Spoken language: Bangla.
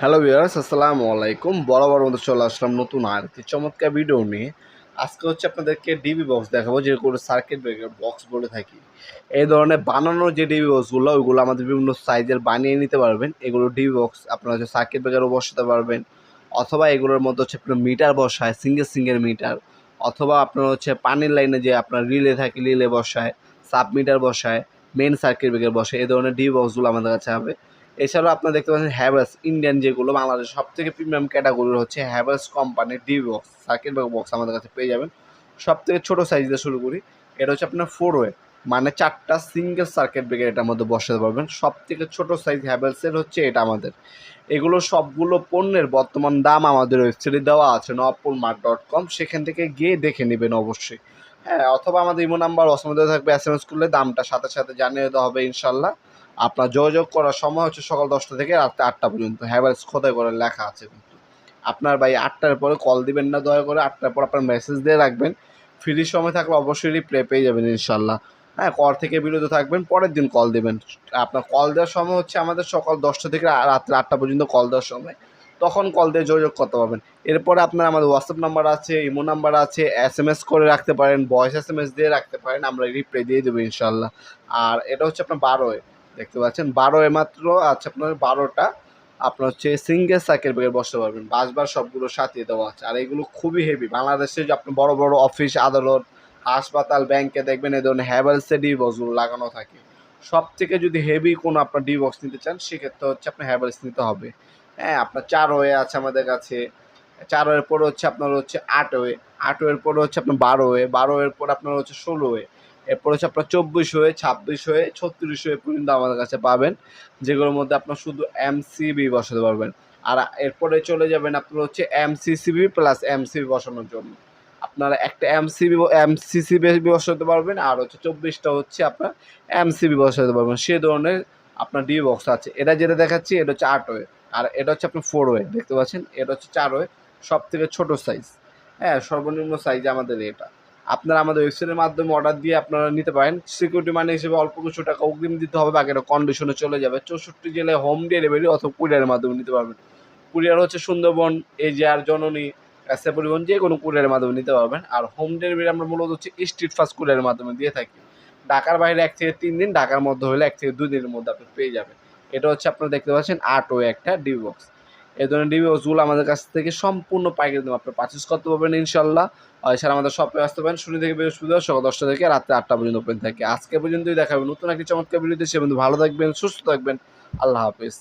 হ্যালো ভিউয়ার্স আসসালামু আলাইকুম। বরাবর মতো চলে আসলাম নতুন আর একটি চমৎকার ভিডিও নিয়ে। আজকে হচ্ছে আপনাদেরকে ডিবি বক্স দেখাবো যেগুলো সার্কিট ব্রেকার বক্স বলে থাকি। এই ধরনের বানানো যে ডিবি বক্সগুলো ওইগুলো আমাদের বিভিন্ন সাইজের বানিয়ে নিতে পারবেন। এগুলো ডিবি বক্স আপনারা হচ্ছে সার্কিট ব্রেকারও বসাতে পারবেন। অথবা এগুলোর মধ্যে হচ্ছে আপনার মিটার বসায় সিঙ্গেল সিঙ্গেল মিটার অথবা আপনার হচ্ছে পানির লাইনে যে আপনার রিলে থাকে, রিলে বসায় সাব মিটার বসায় মেন সার্কিট ব্রেকার বসায়, এই ধরনের ডিবি বক্সগুলো আমাদের কাছে হবে। এছাড়াও আপনারা দেখতে পাচ্ছেন হ্যাভেলস ইন্ডিয়ান যেগুলো বাংলাদেশের সব থেকে প্রিমিয়াম ক্যাটাগরির হচ্ছে হ্যাভেলস কোম্পানির ডি বক্স সার্কিট বক্স আমাদের কাছে পেয়ে যাবেন। সব থেকে ছোটো সাইজ দিয়ে শুরু করি। এটা হচ্ছে আপনার ফোর ওয়ে মানে চারটা সিঙ্গেল সার্কিট ব্রেকার এটার মধ্যে বসাতে পারবেন। সব থেকে ছোটো সাইজ হ্যাভেলসের হচ্ছে এটা আমাদের। এগুলো সবগুলো পণ্যের বর্তমান দাম আমাদের ওয়েবসাইটে দেওয়া আছে নবপুর মার্ট ডট কম সেখান থেকে গিয়ে দেখে নেবেন অবশ্যই। হ্যাঁ অথবা আমাদের ইমো নাম্বার অসমেত থাকবে। এস এম এস করলে দামটা সাথে সাথে জানিয়ে দেওয়া হবে ইনশাল্লাহ। আপনার যোগাযোগ করার সময় হচ্ছে সকাল দশটা থেকে রাত্রে আটটা পর্যন্ত। হ্যাভেলস খোদাই করে লেখা আছে কিন্তু। আপনার ভাই আটটার পরে কল দিবেন না, দয়া করে আটটার পর আপনার মেসেজ দিয়ে রাখবেন। ফ্রি সময় থাকলে অবশ্যই রিপ্লাই পেয়ে যাবেন ইনশাল্লাহ। হ্যাঁ কর থেকে বিরত থাকবেন, পরের দিন কল দেবেন। আপনার কল দেওয়ার সময় হচ্ছে আমাদের সকাল দশটা থেকে রাত্রে আটটা পর্যন্ত কল দেওয়ার সময়। তখন কল দিয়ে যোগাযোগ করতে পারবেন। এরপরে আপনার আমাদের হোয়াটসঅ্যাপ নাম্বার আছে ইমো নাম্বার আছে এস এম এস করে রাখতে পারেন ভয়েস এস এম এস দিয়ে রাখতে পারেন, আমরা রিপ্লাই দিয়ে দেবো ইনশাল্লাহ। আর এটা হচ্ছে আপনার বারোয়। দেখতে পাচ্ছেন। বারো এ মাত্র আছে আপনার বারোটা, আপনার হচ্ছে সিঙ্গেল সাইকেল ব্রেকার বসতে পারবেন। বাসবার সবগুলো সাথে দেওয়া আছে। আর এগুলো খুবই হেভি বাংলাদেশে যে আপনি বড় বড় অফিস আদালত, হাসপাতাল ব্যাংকে দেখবেন এই ধরনের হ্যাভেলসে ডি বক্সগুলো লাগানো থাকে। সব থেকে যদি হেভি কোনো আপনার ডি বক্স নিতে চান, সেক্ষেত্রে হচ্ছে আপনার হ্যাভেলস নিতে হবে। হ্যাঁ আপনার চার ওয়ে আছে আমাদের কাছে। চার ওয়ের পরে হচ্ছে আপনার হচ্ছে আট ওয়ে। আট ওয়ের পরে হচ্ছে আপনার বারো ওয়ে। বারো ওয়ের পরে আপনার হচ্ছে ষোলো ওয়ে। এরপর হচ্ছে আপনার চব্বিশ হয়ে ছাব্বিশ হয়ে ছত্রিশ হয়ে পর্যন্ত আমাদের কাছে পাবেন, যেগুলোর মধ্যে আপনার শুধু এমসিবি বসাতে পারবেন। আর এরপরে চলে যাবেন আপনার হচ্ছে এমসিসিবি প্লাস এমসিবি বসানোর জন্য। আপনারা একটা এমসিবি এমসিসিবি বসাতে পারবেন, আর হচ্ছে চব্বিশটা হচ্ছে আপনার এমসিবি বসাতে পারবেন। সে ধরনের আপনার ডি বক্স আছে। এটা যেটা দেখাচ্ছি, এটা হচ্ছে আট ওয়ে। আর এটা হচ্ছে আপনার ফোর ওয়ে, দেখতে পাচ্ছেন? এটা হচ্ছে চার ওয়ে সব থেকে ছোটো সাইজ হ্যাঁ সর্বনিম্ন সাইজ আমাদের এটা। আপনারা আমাদের ওয়েবসাইটের মাধ্যমে অর্ডার দিয়ে আপনারা নিতে পারেন। সিকিউরিটি মানি হিসেবে অল্প কিছু টাকা অগ্রিম দিতে হবে, বাকিটা কন্ডিশনে চলে যাবে। চৌষট্টি জেলায় হোম ডেলিভারি অথবা কুরিয়ারের মাধ্যমে নিতে পারবেন। কুরিয়ার হচ্ছে সুন্দরবন, এজিআর, জননী এসে পরিবহন যে কোনো কুরিয়ারের মাধ্যমে নিতে পারবেন। আর হোম ডেলিভারি আমরা মূলত হচ্ছে স্ট্রিট ফাস্ট কুরিয়ারের মাধ্যমে দিয়ে থাকি। ঢাকার বাইরে এক থেকে তিন দিন, ঢাকার মধ্যে হলে এক থেকে দুই দিনের মধ্যে আপনি পেয়ে যাবেন। এটা হচ্ছে আপনারা দেখতে পাচ্ছেন আট ও একটা ডিবি এই ধরনের ডিমি বক্সগুলো আমাদের কাছ থেকে সম্পূর্ণ পাইকারি দাম আপনি পারচেস করতে পারবেন ইনশাল্লাহ এছাড়া আমাদের শপে আসতে পারেন। শনি থেকে বৃহস্পতিবার সকাল দশটা থেকে রাত্রে আটটা পর্যন্ত ওপেন থাকে। আজকে পর্যন্তই দেখাবেন নতুন একটি চমৎকার ভিডিওতে সে বন্ধু ভালো থাকবেন, সুস্থ থাকবেন। আল্লাহ হাফিজ।